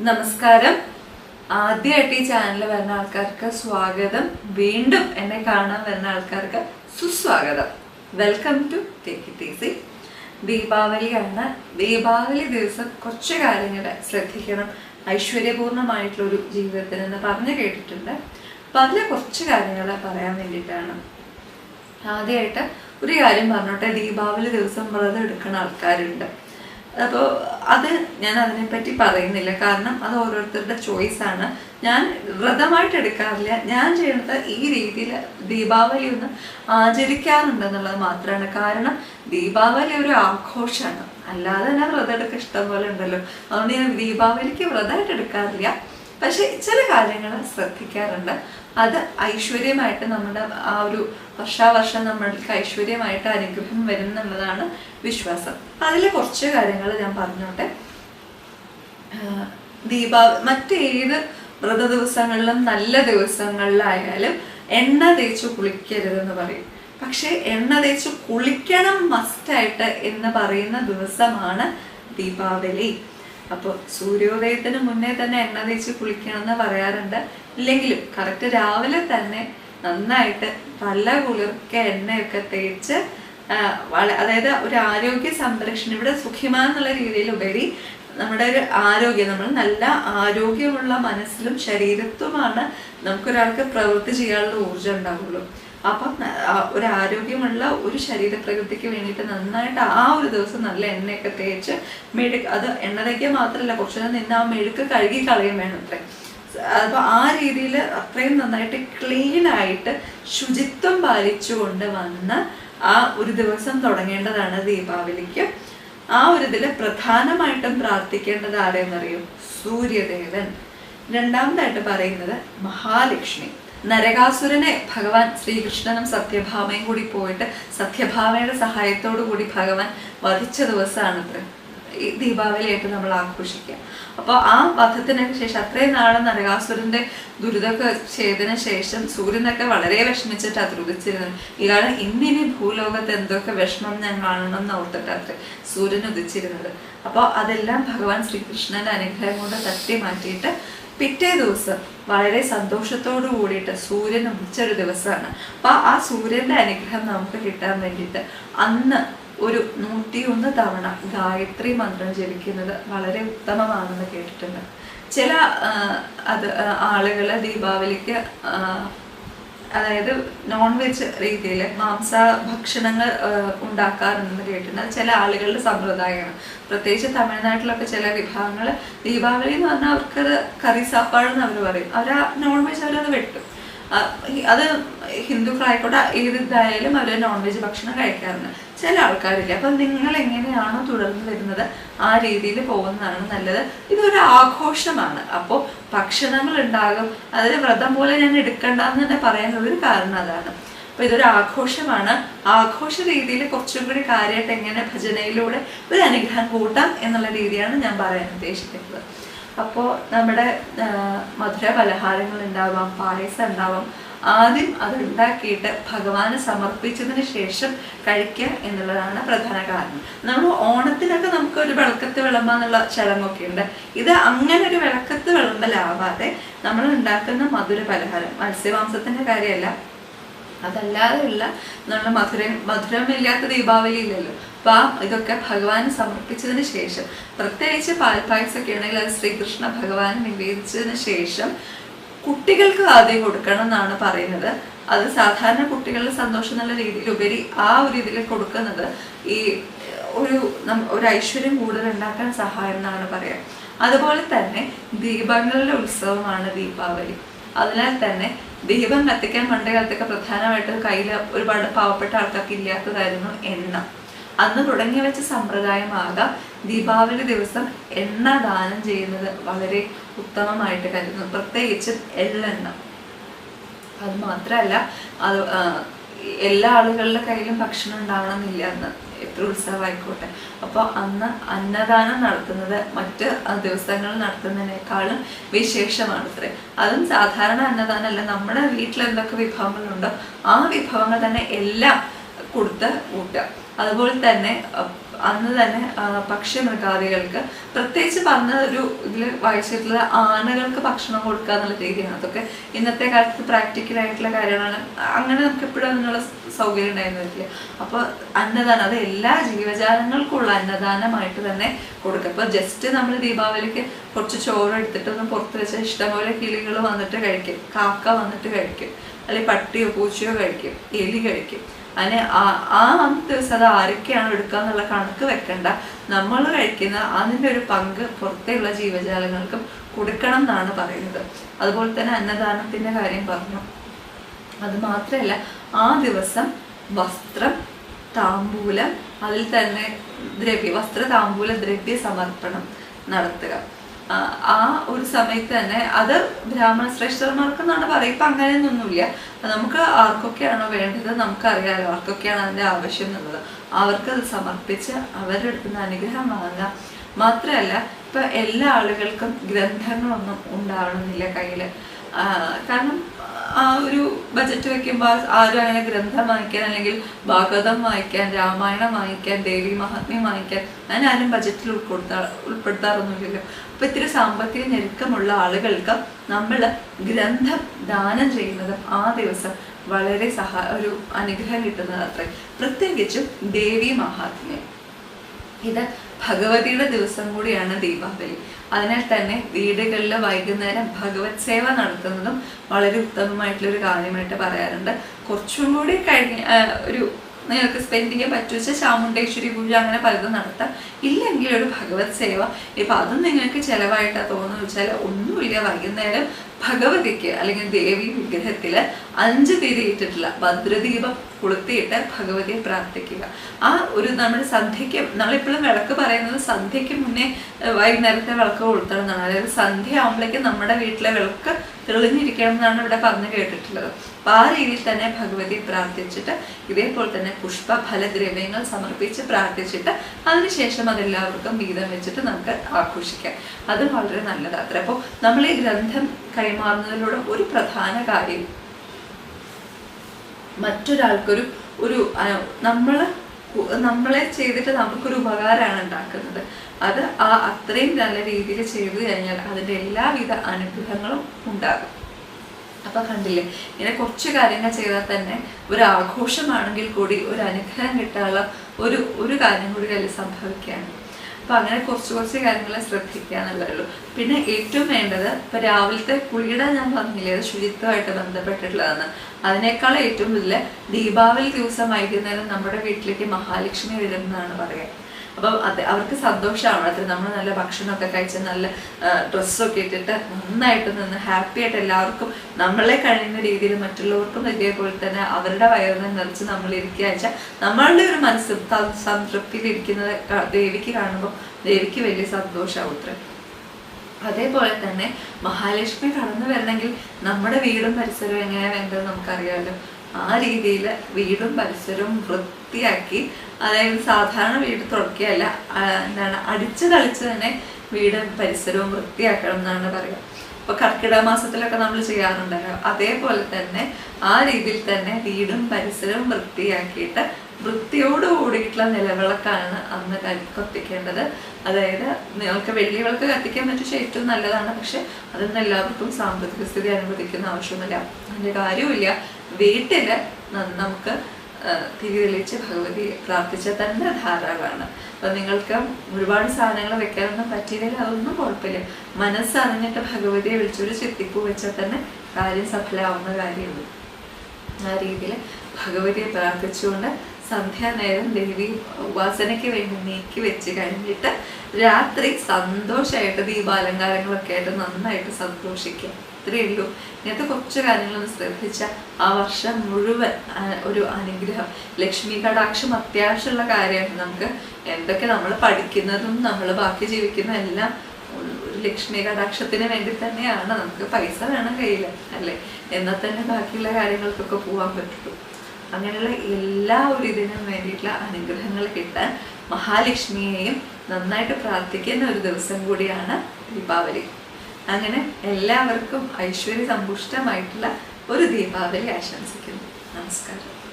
നമസ്കാരം. ആദ്യമായിട്ട് ഈ ചാനൽ വരുന്ന ആൾക്കാർക്ക് സ്വാഗതം. വീണ്ടും എന്നെ കാണാൻ വരുന്ന ആൾക്കാർക്ക് സുസ്വാഗതം. Welcome to take it easy ദീപാവലിയാണ്. Deepavali ദിവസം കുറച്ച് കാര്യങ്ങൾ ശ്രദ്ധിക്കണം. ഐശ്വര്യപൂർണമായിട്ടുള്ളൊരു ജീവിതത്തിനെന്ന് പറഞ്ഞു കേട്ടിട്ടുണ്ട്. അപ്പം അതിലെ കുറച്ച് കാര്യങ്ങൾ പറയാൻ വേണ്ടിയിട്ടാണ്. ആദ്യമായിട്ട് ഒരു കാര്യം പറഞ്ഞോട്ടെ. ദീപാവലി ദിവസം വ്രതം എടുക്കുന്ന ആൾക്കാരുണ്ട്. അപ്പോൾ അത് ഞാൻ അതിനെപ്പറ്റി പറയുന്നില്ല. കാരണം അത് ഓരോരുത്തരുടെ ചോയ്സ് ആണ്. ഞാൻ വ്രതമായിട്ട് എടുക്കാറില്ല. ഞാൻ ചെയ്യുന്നത് ഈ രീതിയിൽ ദീപാവലി ഒന്ന് ആചരിക്കാറുണ്ടെന്നുള്ളത് മാത്രമാണ്. കാരണം ദീപാവലി ഒരു ആഘോഷമാണ് അല്ലാതെ തന്നെ വ്രതം എടുക്കാൻ ഇഷ്ടം പോലെ ഉണ്ടല്ലോ. അതുകൊണ്ട് ഞാൻ ദീപാവലിക്ക് വ്രതമായിട്ട് എടുക്കാറില്ല. പക്ഷെ ചില കാര്യങ്ങൾ ശ്രദ്ധിക്കാറുണ്ട്. അത് ഐശ്വര്യമായിട്ട് നമ്മുടെ ആ ഒരു വർഷാവർഷം നമ്മൾക്ക് ഐശ്വര്യമായിട്ട് അനുഗ്രഹം വരും എന്നുള്ളതാണ് വിശ്വാസം. അതിലെ കുറച്ച് കാര്യങ്ങൾ ഞാൻ പറഞ്ഞോട്ടെ. ദീപാവലി ദീപാവ മറ്റേത് വ്രത ദിവസങ്ങളിലും നല്ല ദിവസങ്ങളിലായാലും എണ്ണ തേച്ച് കുളിക്കരുതെന്ന് പറയും. പക്ഷേ എണ്ണ തേച്ച് കുളിക്കണം മസ്റ്റായിട്ട് എന്ന് പറയുന്ന ദിവസമാണ് ദീപാവലി. അപ്പോൾ സൂര്യോദയത്തിന് മുന്നേ തന്നെ എണ്ണ തേച്ച് കുളിക്കണം എന്ന് പറയാറുണ്ട്. ഇല്ലെങ്കിലും കറക്റ്റ് രാവിലെ തന്നെ നന്നായിട്ട് പല കുളിർക്ക എണ്ണയൊക്കെ തേച്ച് അതായത് ഒരു ആരോഗ്യ സംരക്ഷണം. ഇവിടെ സുഖിമ രീതിയിൽ ഉപരി നമ്മുടെ ഒരു ആരോഗ്യം നമ്മൾ നല്ല ആരോഗ്യമുള്ള മനസ്സിലും ശരീരത്തുമാണ് നമുക്കൊരാൾക്ക് പ്രവൃത്തി ചെയ്യാനുള്ള ഊർജം ഉണ്ടാവുള്ളൂ. അപ്പം ഒരു ആരോഗ്യമുള്ള ഒരു ശരീരപ്രകൃതിക്ക് വേണ്ടിയിട്ട് നന്നായിട്ട് ആ ഒരു ദിവസം നല്ല എണ്ണയൊക്കെ തേച്ച് മെഴുക്ക് അത് എണ്ണ മാത്രമല്ല കുറച്ചു നേരം നിന്ന് ആ മെഴുക്ക് കഴുകി കളയും വേണം അത്രേ. അപ്പൊ ആ രീതിയിൽ അത്രയും നന്നായിട്ട് ക്ലീൻ ആയിട്ട് ശുചിത്വം പാലിച്ചുകൊണ്ട് വന്ന് ആ ഒരു ദിവസം തുടങ്ങേണ്ടതാണ് ദീപാവലിക്ക്. ആ ഒരു ഇതിൽ പ്രധാനമായിട്ടും പ്രാർത്ഥിക്കേണ്ടത് ആരെന്നറിയും? സൂര്യദേവൻ. രണ്ടാമതായിട്ട് പറയുന്നത് മഹാലക്ഷ്മി. നരകാസുരനെ ഭഗവാൻ ശ്രീകൃഷ്ണനും സത്യഭാമയും കൂടി പോയിട്ട് സത്യഭാമയുടെ സഹായത്തോടു കൂടി ഭഗവാൻ വധിച്ച ദിവസമാണത് ഈ ദീപാവലിയായിട്ട് നമ്മൾ ആഘോഷിക്കുക. അപ്പോൾ ആ വധത്തിന് ശേഷം അത്രയും നാളെ നരകാസുരന്റെ ദുരിതമൊക്കെ ചെയ്തതിന് ശേഷം സൂര്യനൊക്കെ വളരെ വിഷമിച്ചിട്ട് അതിരുദിച്ചിരുന്നു. ഇയാൾ ഇന്നിനി ഭൂലോകത്ത് എന്തൊക്കെ വിഷമം ഞാൻ കാണണം എന്ന് ഓർത്തിട്ട് അത്ര സൂര്യൻ ഉദിച്ചിരുന്നത് അപ്പോൾ അതെല്ലാം ഭഗവാൻ ശ്രീകൃഷ്ണന്റെ അനുഗ്രഹം കൊണ്ട് തട്ടി മാറ്റിയിട്ട് പിറ്റേ ദിവസം വളരെ സന്തോഷത്തോടു കൂടിയിട്ട് സൂര്യൻ ഉദിച്ചൊരു ദിവസമാണ്. അപ്പോൾ ആ സൂര്യന്റെ അനുഗ്രഹം നമുക്ക് കിട്ടാൻ വേണ്ടിയിട്ട് അന്ന് ഒരു നൂറ്റിയൊന്ന് തവണ ഗായത്രി മന്ത്രം ജപിക്കുന്നത് വളരെ ഉത്തമമാണെന്ന് കേട്ടിട്ടുണ്ട്. ചില അത് ആളുകൾ ദീപാവലിക്ക് അതായത് നോൺ വെജ് രീതിയിൽ മാംസ ഭക്ഷണങ്ങൾ ഉണ്ടാക്കാറുണ്ടെന്ന് കേട്ടിട്ടുണ്ട്. ചില ആളുകളുടെ സമ്പ്രദായമാണ്. പ്രത്യേകിച്ച് തമിഴ്നാട്ടിലൊക്കെ ചില വിഭാഗങ്ങൾ ദീപാവലി എന്ന് പറഞ്ഞാൽ അവർക്കത് കറി സാപ്പാടെന്ന് അവർ പറയും. അവർ ആ നോൺ വെജ് അവരത് വെട്ടും. അത് ഹിന്ദുക്കളായിക്കോട്ടെ ഏത് ഇതായാലും അവർ നോൺ വെജ് ഭക്ഷണം കഴിക്കാറുണ്ട്. ചില ആൾക്കാരില്ല? അപ്പൊ നിങ്ങൾ എങ്ങനെയാണ് തുടർന്ന് വരുന്നത്? ആ രീതിയിൽ പോകുന്നതാണ് നല്ലത്. ഇതൊരു ആഘോഷമാണ്. അപ്പോൾ ഭക്ഷണങ്ങൾ ഉണ്ടാകും അതിന് വ്രതം പോലെ ഞാൻ എടുക്കണ്ടെന്ന് തന്നെ പറയാനുള്ള ഒരു കാരണം അതാണ്. അപ്പൊ ഇതൊരു ആഘോഷമാണ്. ആഘോഷ രീതിയിൽ കുറച്ചും കൂടി കാര്യമായിട്ട് എങ്ങനെ ഭജനയിലൂടെ ഒരു അനുഗ്രഹം കൂട്ടാം എന്നുള്ള രീതിയാണ് ഞാൻ പറയാൻ ഉദ്ദേശിക്കുന്നത്. അപ്പോൾ നമ്മുടെ മധുര പലഹാരങ്ങൾ ഉണ്ടാവാം പായസം ഉണ്ടാവാം ആദ്യം അത് ഉണ്ടാക്കിയിട്ട് ഭഗവാന് സമർപ്പിച്ചതിന് ശേഷം കഴിക്കുക എന്നുള്ളതാണ് പ്രധാന കാരണം. നമ്മൾ ഓണത്തിനൊക്കെ നമുക്ക് ഒരു വിളക്കത്ത് വിളമ്പാന്നുള്ള ചടങ്ങൊക്കെ ഉണ്ട്. ഇത് അങ്ങനെ ഒരു വിളക്കത്ത് വിളമ്പലാവാതെ നമ്മൾ ഉണ്ടാക്കുന്ന മധുര പലഹാരം. മത്സ്യമാംസത്തിന്റെ കാര്യമല്ല. അതല്ലാതെയുള്ള നമ്മൾ മധുര മധുരമില്ലാത്ത ദീപാവലി ഇല്ലല്ലോ അപ്പൊ ആ ഇതൊക്കെ ഭഗവാന് സമർപ്പിച്ചതിന് ശേഷം പ്രത്യേകിച്ച് പാൽപ്പായസൊക്കെ ആണെങ്കിൽ അത് ശ്രീകൃഷ്ണ ഭഗവാൻ നിവേദിച്ചതിന് ശേഷം കുട്ടികൾക്ക് ആദ്യം കൊടുക്കണം എന്നാണ് പറയുന്നത്. അത് സാധാരണ കുട്ടികളുടെ സന്തോഷം എന്നുള്ള രീതിയിൽ ഉപരി ആ ഒരു ഇതിൽ കൊടുക്കുന്നത് ഈ ഒരു ഒരു ഐശ്വര്യം കൂടുതൽ ഉണ്ടാക്കാൻ സഹായം എന്നാണ് പറയാം. അതുപോലെ തന്നെ ദീപങ്ങളുടെ ഉത്സവമാണ് ദീപാവലി. അതിനാൽ തന്നെ ദീപം കത്തിക്കാൻ പണ്ട് കാലത്തൊക്കെ പ്രധാനമായിട്ടും കയ്യിൽ ഒരുപാട് പാവപ്പെട്ട ആൾക്കാർക്ക് ഇല്ലാത്തതായിരുന്നു എണ്ണ. അന്ന് തുടങ്ങി വെച്ച സമ്പ്രദായമാകാം ദീപാവലി ദിവസം എണ്ണ ദാനം ചെയ്യുന്നത് വളരെ ഉത്തമമായിട്ട് കരുതുന്നു. പ്രത്യേകിച്ച് എള്ളെണ്ണ. അത് മാത്രമല്ല അത് എല്ലാ ആളുകളുടെ കയ്യിലും ഭക്ഷണം ഉണ്ടാവണമെന്നില്ല അന്ന്. എത്ര ഉത്സവമായിക്കോട്ടെ. അപ്പോൾ അന്ന് അന്നദാനം നടത്തുന്നത് മറ്റ് ദിവസങ്ങളിൽ നടത്തുന്നതിനേക്കാളും വിശേഷമാണ് അത്രേ അതും സാധാരണ അന്നദാനമല്ല. നമ്മുടെ വീട്ടിൽ എന്തൊക്കെ വിഭവങ്ങളുണ്ടോ ആ വിഭവങ്ങൾ തന്നെ എല്ലാം കൊടുത്ത് കൂട്ടുക അതുപോലെ തന്നെ അന്ന് തന്നെ പക്ഷി മൃഗാദികൾക്ക് പ്രത്യേകിച്ച് പറഞ്ഞ ഒരു ഇതിൽ വായിച്ചിട്ടുള്ള ആനകൾക്ക് ഭക്ഷണം കൊടുക്കുക എന്നുള്ള രീതിയാണ്. അതൊക്കെ ഇന്നത്തെ കാലത്ത് പ്രാക്ടിക്കൽ ആയിട്ടുള്ള കാര്യങ്ങളാണ്. അങ്ങനെ നമുക്ക് എപ്പോഴും അതിനുള്ള സൗകര്യം ഉണ്ടായിരുന്നു വരില്ല അപ്പോൾ അന്നദാനം അത് എല്ലാ ജീവജാലങ്ങൾക്കുള്ള അന്നദാനമായിട്ട് തന്നെ കൊടുക്കുക. ഇപ്പോൾ ജസ്റ്റ് നമ്മൾ ദീപാവലിക്ക് കുറച്ച് ചോറ് എടുത്തിട്ട് ഒന്ന് പുറത്ത് വെച്ചാൽ ഇഷ്ടംപോലെ കിളികൾ വന്നിട്ട് കഴിക്കും. കാക്ക വന്നിട്ട് കഴിക്കും. അല്ലെങ്കിൽ പട്ടിയോ പൂച്ചയോ കഴിക്കും. എലി കഴിക്കും. അതിനെ ആ- ആ അന്ന് ദിവസം അത് ആരൊക്കെയാണ് എടുക്കുക എന്നുള്ള കണക്ക് വെക്കണ്ട. നമ്മൾ കഴിക്കുന്ന അതിന്റെ ഒരു പങ്ക് പുറത്തെയുള്ള ജീവജാലങ്ങൾക്കും കൊടുക്കണം എന്നാണ് പറയുന്നത്. അതുപോലെ തന്നെ അന്നദാനത്തിന്റെ കാര്യം പറഞ്ഞു. അത് മാത്രമല്ല ആ ദിവസം വസ്ത്രം താമ്പൂലം അതിൽ തന്നെ ദ്രവ്യ വസ്ത്ര താമ്പൂല ദ്രവ്യ സമർപ്പണം നടത്തുക. ആ, ഒരു സമയത്ത് തന്നെ അത് ബ്രാഹ്മണ ശ്രേഷ്ഠന്മാർക്ക് എന്നാണ് പറയുക. ഇപ്പം അങ്ങനെയൊന്നുമില്ല. നമുക്ക് ആർക്കൊക്കെയാണോ വേണ്ടത് നമുക്കറിയാലോ ആർക്കൊക്കെയാണ് അതിന്റെ ആവശ്യം എന്നുള്ളത്. അവർക്ക് അത് സമർപ്പിച്ച് അവരുടെ അടുത്ത് നിന്ന് അനുഗ്രഹം വാങ്ങാം മാത്രമല്ല ഇപ്പം എല്ലാ ആളുകൾക്കും ഗ്രന്ഥങ്ങളൊന്നും ഉണ്ടാവണമെന്നില്ല കയ്യിൽ കാരണം ആ ഒരു ബജറ്റ് വെക്കുമ്പോൾ ആരും അങ്ങനെ ഗ്രന്ഥം വായിക്കാൻ അല്ലെങ്കിൽ ഭാഗവതം വായിക്കാൻ രാമായണം വായിക്കാൻ ദേവി മഹാത്മ്യം വായിക്കാൻ അങ്ങനെ ആരും ബജറ്റിൽ ഉൾപ്പെടുത്താ ഉൾപ്പെടുത്താറൊന്നുമില്ലല്ലോ. അപ്പൊ ഇത്തിരി സാമ്പത്തിക ഞെരുക്കമുള്ള ആളുകൾക്ക് നമ്മൾ ഗ്രന്ഥം ദാനം ചെയ്യുന്നതും ആ ദിവസം വളരെ സഹാ ഒരു അനുഗ്രഹം കിട്ടുന്നത് അത്രേ പ്രത്യേകിച്ചും ദേവി മഹാത്മ്യം. ഇത് ഭഗവതിയുടെ ദിവസം കൂടിയാണ് ദീപാവലി. അതിനാൽ തന്നെ വീടുകളിൽ വൈകുന്നേരം ഭഗവത് സേവ നടത്തുന്നതും വളരെ ഉത്തമമായിട്ടുള്ള ഒരു കാര്യമായിട്ട് പറയാറുണ്ട്. കുറച്ചും കൂടി കഴിഞ്ഞ ഒരു നിങ്ങൾക്ക് സ്പെൻഡ് ചെയ്യാൻ പറ്റുവെച്ച ചാമുണ്ടേശ്വരി പൂജ അങ്ങനെ പലതും നടത്താം. ഇല്ലെങ്കിൽ ഒരു ഭഗവത് സേവ. ഇപ്പൊ അതും നിങ്ങൾക്ക് ചെലവായിട്ടാ തോന്നുന്നു വെച്ചാൽ ഒന്നുമില്ല. വൈകുന്നേരം ഭഗവതിക്ക് അല്ലെങ്കിൽ ദേവി വിഗ്രഹത്തിൽ അഞ്ച് തിരിയിട്ടിട്ടുള്ള ഭദ്രദീപം കൊളുത്തിയിട്ട് ഭഗവതിയെ പ്രാർത്ഥിക്കുക. ആ ഒരു നമ്മുടെ സന്ധ്യയ്ക്ക് നമ്മളിപ്പോഴും വിളക്ക് പറയുന്നത് സന്ധ്യയ്ക്ക് മുന്നേ വൈകുന്നേരത്തെ വിളക്ക് കൊളുത്തണം എന്നാണ്. അതായത് സന്ധ്യ ആകുമ്പോഴേക്കും നമ്മുടെ വീട്ടിലെ വിളക്ക് തെളിഞ്ഞിരിക്കണം എന്നാണ് ഇവിടെ പറഞ്ഞു കേട്ടിട്ടുള്ളത്. അപ്പൊ ആ രീതിയിൽ തന്നെ ഭഗവതി പ്രാർത്ഥിച്ചിട്ട് ഇതേപോലെ തന്നെ പുഷ്പ ഫലദ്രവ്യങ്ങൾ സമർപ്പിച്ച് പ്രാർത്ഥിച്ചിട്ട് അതിനുശേഷം അതെല്ലാവർക്കും വീതം വെച്ചിട്ട് നമുക്ക് ആഘോഷിക്കാം. അത് വളരെ നല്ലതാണ്. അപ്പോൾ നമ്മൾ ഈ ഗ്രന്ഥം കൈമാറുന്നതിലൂടെ ഒരു പ്രധാന കാര്യം. മറ്റൊരാൾക്കൊരു ഒരു നമ്മൾ നമ്മളെ ചെയ്തിട്ട് നമുക്കൊരു ഉപകാരമാണ് ഉണ്ടാക്കുന്നത്. അത് ആ അത്രയും നല്ല രീതിയിൽ ചെയ്തു കഴിഞ്ഞാൽ അതിന്റെ എല്ലാവിധ അനുഗ്രഹങ്ങളും ഉണ്ടാകും. അപ്പൊ കണ്ടില്ലേ ഇങ്ങനെ കുറച്ച് കാര്യങ്ങൾ ചെയ്താൽ തന്നെ ഒരു ആഘോഷമാണെങ്കിൽ കൂടി ഒരു അനുഗ്രഹം കിട്ടാനുള്ള ഒരു ഒരു കാര്യം കൂടി അതിൽ സംഭവിക്കുകയാണ്. അപ്പൊ അങ്ങനെ കുറച്ച് കുറച്ച് കാര്യങ്ങൾ ശ്രദ്ധിക്കുക എന്നുള്ളതേ ഉള്ളൂ പിന്നെ ഏറ്റവും വേണ്ടത് ഇപ്പൊ രാവിലത്തെ കുളിയുടെ ഞാൻ പറഞ്ഞില്ലേ അത് ശുചിത്വമായിട്ട് ബന്ധപ്പെട്ടിട്ടുള്ളതാണ്. അതിനേക്കാൾ ഏറ്റവും വലിയ ദീപാവലി ദിവസം വൈകുന്നേരം നമ്മുടെ വീട്ടിലേക്ക് മഹാലക്ഷ്മി വരുന്നതാണ് പറയാം. അപ്പം അത് അവർക്ക് സന്തോഷമാണ്. അത് നമ്മൾ നല്ല ഭക്ഷണമൊക്കെ കഴിച്ച് നല്ല ഡ്രസ്സൊക്കെ ഇട്ടിട്ട് നന്നായിട്ട് നിന്ന് ഹാപ്പി ആയിട്ട് എല്ലാവർക്കും നമ്മളെ കഴിയുന്ന രീതിയിൽ മറ്റുള്ളവർക്കും ഇതേപോലെ തന്നെ അവരുടെ വയറിനെ നിറച്ച് നമ്മൾ ഇരിക്കുക നമ്മളുടെ ഒരു മനസ്സ് സംതൃപ്തിയിൽ ഇരിക്കുന്നത് ദേവിക്ക് കാണുമ്പോൾ ദേവിക്ക് വലിയ സന്തോഷമാവും ഉത്ര അതേപോലെ തന്നെ മഹാലക്ഷ്മി കടന്നു വരണമെങ്കിൽ നമ്മുടെ വീടും പരിസരവും എങ്ങനെയാണ് വേണ്ടത് നമുക്കറിയാമല്ലോ. ആ രീതിയിൽ വീടും പരിസരവും വൃത്തിയാക്കി അതായത് സാധാരണ വീട് തുടക്കുകയല്ല എന്താണ് അടിച്ചു തളിച്ച് തന്നെ വീടും പരിസരവും വൃത്തിയാക്കണം എന്നാണ് പറയുക. ഇപ്പൊ കർക്കിടക മാസത്തിലൊക്കെ നമ്മൾ ചെയ്യാറുണ്ടല്ലോ. അതേപോലെ തന്നെ ആ രീതിയിൽ തന്നെ വീടും പരിസരവും വൃത്തിയാക്കിയിട്ട് വൃത്തിയോട് കൂടിയിട്ടുള്ള നിലവിളക്കാണ് അന്ന് കത്തി- കത്തിക്കേണ്ടത്. അതായത് നിങ്ങൾക്ക് വെള്ളി വിളക്ക് കത്തിക്കാൻ പറ്റിയ ഏറ്റവും നല്ലതാണ്. പക്ഷെ അതൊന്നും എല്ലാവർക്കും സാമ്പത്തിക സ്ഥിതി അനുവദിക്കുന്ന ആവശ്യമൊന്നുമില്ല. അതിന്റെ കാര്യമില്ല വീട്ടിൽ നമുക്ക് തിരി തെളിയിച്ച് ഭഗവതി പ്രാർത്ഥിച്ചാൽ തന്നെ ധാരാളമാണ്. അപ്പൊ നിങ്ങൾക്ക് ഒരുപാട് സാധനങ്ങൾ വെക്കാനൊന്നും പറ്റിയില്ലെങ്കിൽ അതൊന്നും കുഴപ്പമില്ല. മനസ്സറിഞ്ഞിട്ട് ഭഗവതിയെ വിളിച്ചൊരു ചെത്തിപ്പൂ വെച്ചാൽ തന്നെ കാര്യം സഫലമാവുന്ന കാര്യമുള്ളൂ ആ രീതിയിൽ ഭഗവതിയെ പ്രാർത്ഥിച്ചുകൊണ്ട് സന്ധ്യാനേരം ദേവി ഉപാസനയ്ക്ക് വേണ്ടി നീക്കി വെച്ച് കഴിഞ്ഞിട്ട് രാത്രി സന്തോഷമായിട്ട് ദീപാലങ്കാരങ്ങളൊക്കെ ആയിട്ട് നന്നായിട്ട് സന്തോഷിക്കുക ഇത്രയേ ഉള്ളൂ. ഇങ്ങനത്തെ കുറച്ച് കാര്യങ്ങളൊന്ന് ശ്രദ്ധിച്ച ആ വർഷം മുഴുവൻ ഒരു അനുഗ്രഹം. ലക്ഷ്മി കടാക്ഷം അത്യാവശ്യമുള്ള കാര്യമാണ്. നമുക്ക് എന്തൊക്കെ നമ്മൾ പഠിക്കുന്നതും നമ്മൾ ബാക്കി ജീവിക്കുന്ന എല്ലാം ലക്ഷ്മി കടാക്ഷത്തിന് വേണ്ടി തന്നെയാണ്. നമുക്ക് പൈസ വേണം കയ്യിൽ അല്ലേ? എന്നാൽ തന്നെ ബാക്കിയുള്ള കാര്യങ്ങൾക്കൊക്കെ പോകാൻ പറ്റുള്ളൂ. അങ്ങനെയുള്ള എല്ലാ ഒരു ഇതിനും വേണ്ടിയിട്ടുള്ള അനുഗ്രഹങ്ങൾ കിട്ടാൻ മഹാലക്ഷ്മിയെയും നന്നായിട്ട് പ്രാർത്ഥിക്കുന്ന ഒരു ദിവസം കൂടിയാണ് ദീപാവലി. അങ്ങനെ എല്ലാവർക്കും ഐശ്വര്യ സമ്പുഷ്ടമായിട്ടുള്ള ഒരു ദീപാവലി ആശംസിക്കുന്നു. നമസ്കാരം.